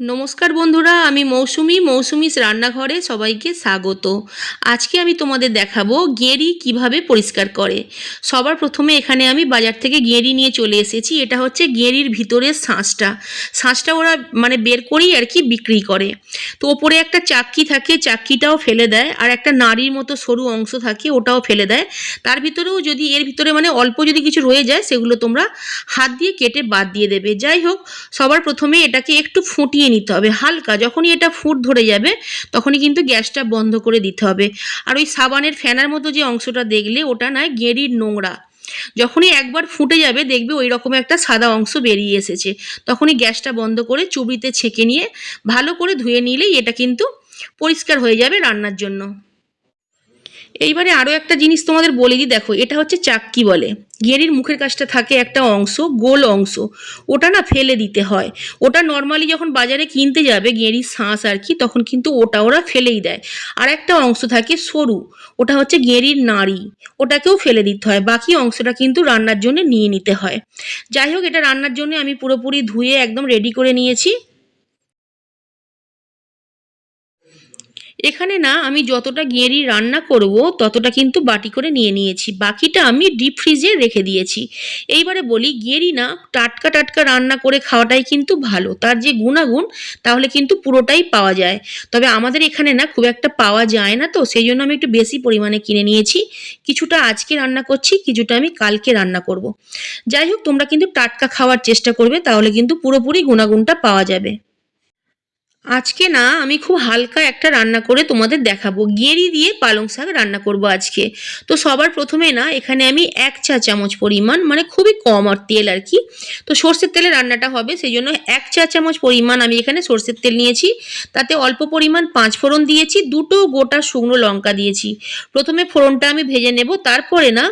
নমস্কার বন্ধুরা, আমি মৌসুমি, মৌসুমিস রান্নাঘরে সবাইকে স্বাগত। আজকে আমি তোমাদের দেখাবো গেঁড়ি কীভাবে পরিষ্কার করে। সবার প্রথমে এখানে আমি বাজার থেকে গেঁড়ি নিয়ে চলে এসেছি, এটা হচ্ছে গেঁড়ির ভিতরের শাঁসটা। শাঁসটা ওরা মানে বের করেই আর কি বিক্রি করে। তো ওপরে একটা চাক্কি থাকে, চাক্কিটাও ফেলে দেয়, আর একটা নাড়ির মতো সরু অংশ থাকে, ওটাও ফেলে দেয়। তার ভিতরেও যদি, এর ভিতরে মানে অল্প যদি কিছু রয়ে যায়, সেগুলো তোমরা হাত দিয়ে কেটে বাদ দিয়ে দেবে। যাই হোক, সবার প্রথমে এটাকে একটু ফুটিয়ে নিতে হবে হালকা, যখনই এটা ফুট ধরে যাবে, তখনই কিন্তু গ্যাসটা বন্ধ করে দিতে হবে। আর ওই সাবানের ফ্যানার মতো যে অংশটা দেখলে, ওটা নয় গেঁড়ির নোংরা। যখনই একবার ফুটে যাবে, দেখবে ওই রকম একটা সাদা অংশ বেরিয়ে এসেছে। তখনই গ্যাসটা বন্ধ করে চুবড়িতে ছেঁকে নিয়ে, ভালো করে ধুয়ে নিলেই এটা কিন্তু পরিষ্কার হয়ে যাবে রান্নার জন্য। এইবারে আরও একটা জিনিস তোমাদের বলে দিই, দেখো, এটা হচ্ছে চাক্কি বলে। গেঁড়ির মুখের কাছটা থাকে একটা অংশ, গোল অংশ। ওটা না ফেলে দিতে হয়। ওটা নর্মালি যখন বাজারে কিনতে যাবে গেঁড়ির শাঁস আর কি, তখন কিন্তু ওটা ওরা ফেলেই দেয়। আর একটা অংশ থাকে সরু, ওটা হচ্ছে গেঁড়ির নাড়ি। ওটাকেও ফেলে দিতে হয়। বাকি অংশটা কিন্তু রান্নার জন্য নিয়ে নিতে হয়। যাই হোক, এটা রান্নার জন্য আমি পুরোপুরি ধুয়ে একদম রেডি করে নিয়েছি। এখানে না আমি যতটা গেঁড়ি রান্না করব, ততটা কিন্তু বাটি করে নিয়ে নিয়েছি। বাকিটা আমি ডিপ ফ্রিজে রেখে দিয়েছি। এইবারে বলি, গেঁড়ি না, টাটকা টাটকা রান্না করে খাওয়াটাই কিন্তু ভালো। তার যে গুণাগুণ, তাহলে কিন্তু পুরোটাই পাওয়া যায়। তবে আমাদের এখানে না খুব একটা পাওয়া যায় না তো, সেই জন্য আমি একটু বেশি পরিমাণে কিনে নিয়েছি। কিছুটা আজকে রান্না করছি, কিছুটা আমি কালকে রান্না করব। যাই হোক, তোমরা কিন্তু টাটকা খাওয়ার চেষ্টা করবে, তাহলে কিন্তু পুরোপুরি গুণাগুণটা পাওয়া যাবে। আজকে না আমি খুব হালকা একটা রান্না করে তোমাদের দেখাবো। গেঁড়ি দিয়ে পালং শাক রান্না করব আজকে। তো সবার প্রথমে না এখানে আমি এক চা চামচ পরিমাণ মানে খুবই কম আর তেল আর কি। তো সর্ষের তেলে রান্নাটা হবে সেই জন্য এক চা চামচ পরিমাণ আমি এখানে সর্ষের তেল নিয়েছি। তাতে অল্প পরিমাণ পাঁচ ফোড়ন দিয়েছি, দুটো গোটা শুকনো লঙ্কা দিয়েছি। প্রথমে ফোড়নটা আমি ভেজে নেব, তারপরে না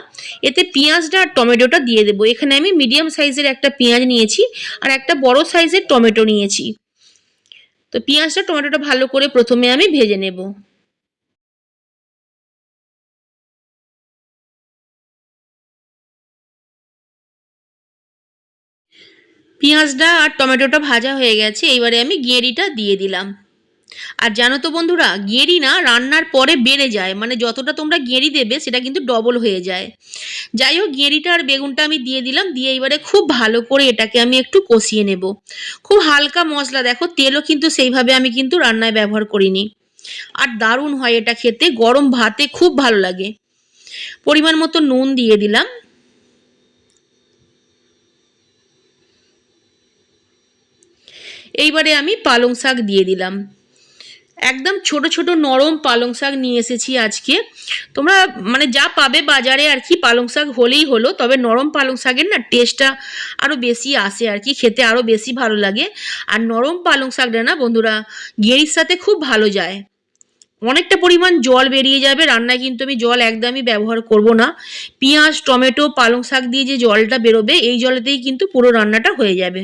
এতে পেঁয়াজটা আর টমেটোটা দিয়ে দেবো। এখানে আমি মিডিয়াম সাইজের একটা পেঁয়াজ নিয়েছি, আর একটা বড় সাইজের টমেটো নিয়েছি। তো পেঁয়াজটা টমেটোটা ভালো করে প্রথমে আমি ভেজে নেব। পেঁয়াজটা আর টমেটোটা ভাজা হয়ে গেছে, এইবারে আমি গেঁড়িটা দিয়ে দিলাম। আর জানো তো বন্ধুরা গেঁড়ি না রান্নার পরে বেড়ে যায় মানে যতটা তোমরা গেঁড়ি দেবে সেটা কিন্তু ডবল হয়ে যায়। যাই হোক গেঁড়িটা আর বেগুনটা আমি দিয়ে দিলাম, দিয়ে এবারে খুব ভালো করে এটাকে আমি একটু কষিয়ে নেব। খুব হালকা মশলা, দেখো তেলও কিন্তু সেইভাবে আমি কিন্তু রান্নায় ব্যবহার করিনি। আর দারুণ হয় এটা খেতে, গরম ভাতে খুব ভালো লাগে। পরিমাণ মতো নুন দিয়ে দিলাম। এইবারে আমি পালং শাক দিয়ে দিলাম। একদম ছোট ছোট নরম পালং শাক নিয়ে এসেছি আজকে। তোমরা মানে যা পাবে বাজারে আর কি পালং শাক হলেই হলো, তবে নরম পালং শাকের না টেস্টটা আরও বেশি আসে আর কি, খেতে আরও বেশি ভালো লাগে। আর নরম পালং শাকটা না বন্ধুরা গেঁড়ির সাথে খুব ভালো যায়। অনেকটা পরিমাণ জল বেরিয়ে যাবে, রান্নায় কিন্তু আমি জল একদমই ব্যবহার করব না। পেঁয়াজ, টমেটো, পালং শাক দিয়ে যে জলটা বেরোবে, এই জলেতেই কিন্তু পুরো রান্নাটা হয়ে যাবে।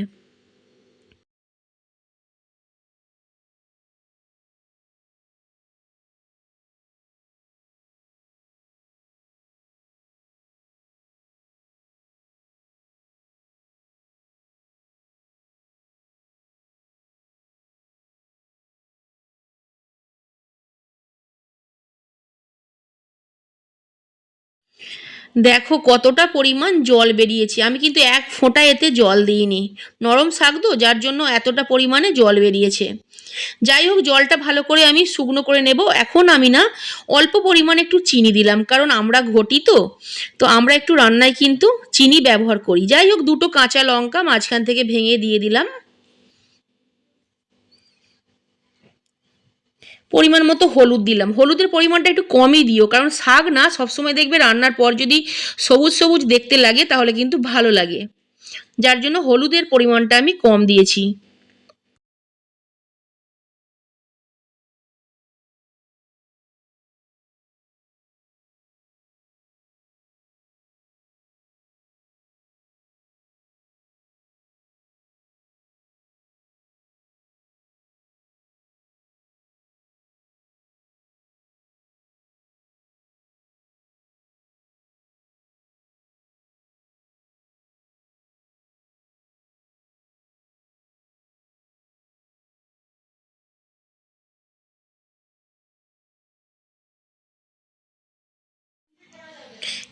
দেখো কতটা পরিমাণ জল বেরিয়েছে। আমি কিন্তু এক ফোঁটা এতে জল দিইনি। নরম শাক তো, যার জন্য এতটা পরিমাণে জল বেরিয়েছে। যাই হোক, জলটা ভালো করে আমি শুকনো করে নেব। এখন আমি না অল্প পরিমাণে একটু চিনি দিলাম, কারণ আমরা ঘটি তো। তো আমরা একটু রান্নায় কিন্তু চিনি ব্যবহার করি। যাই হোক, দুটো কাঁচা লঙ্কা মাঝখান থেকে ভেঙে দিয়ে দিলাম। পরিমাণ মতো হলুদ দিলাম। হলুদের পরিমাণটা একটু কমই দিও, কারণ শাক না সবসময় দেখবে রান্নার পর যদি সবুজ সবুজ দেখতে লাগে তাহলে কিন্তু ভালো লাগে। যার জন্য হলুদের পরিমাণটা আমি কম দিয়েছি।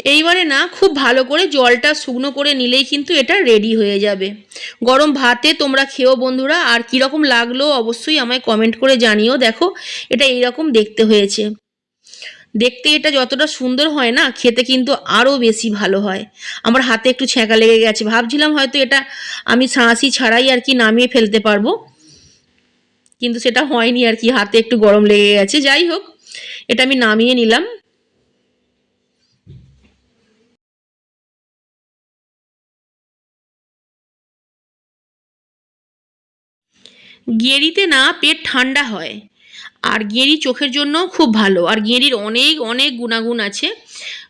এইবারে না খুব ভালো করে জলটা শুকনো করে নিলেই কিন্তু এটা রেডি হয়ে যাবে। গরম ভাতে তোমরা খেও বন্ধুরা, আর কীরকম লাগল অবশ্যই আমায় কমেন্ট করে জানিও। দেখো, এটা এইরকম দেখতে হয়েছে। দেখতে এটা যতটা সুন্দর হয় না, খেতে কিন্তু আরও বেশি ভালো হয়। আমার হাতে একটু ছ্যাঁকা লেগে গেছে। ভাবছিলাম হয়তো এটা আমি ছাঁচি ছাড়াই আর কি নামিয়ে ফেলতে পারব। কিন্তু সেটা হয়নি আর কি, হাতে একটু গরম লেগে গেছে। যাই হোক, এটা আমি নামিয়ে নিলাম। গেঁড়িতে না পেট ঠান্ডা হয়। আর গেঁড়ি চোখের জন্য খুব ভালো। আর গেঁড়ির অনেক অনেক গুণাগুণ আছে।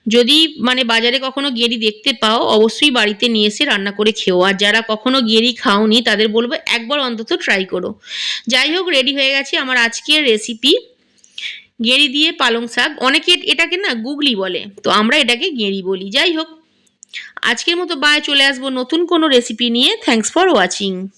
যদি মানে বাজারে কখনো গেঁড়ি দেখতে পাও, অবশ্যই বাড়িতে নিয়ে এসে রান্না করে খেও। আর যারা কখনো গেঁড়ি খাওনি, তাদের বলব একবার অন্তত ট্রাই করো। যাই হোক রেডি হয়ে গেছে আমার আজকের রেসিপি গেঁড়ি দিয়ে পালং শাক। অনেকে এটাকে না গুগলি বলে। তো আমরা এটাকে গেঁড়ি বলি। যাই হোক, আজকের মতো বায় চলে আসব নতুন কোনো রেসিপি নিয়ে। Thanks for watching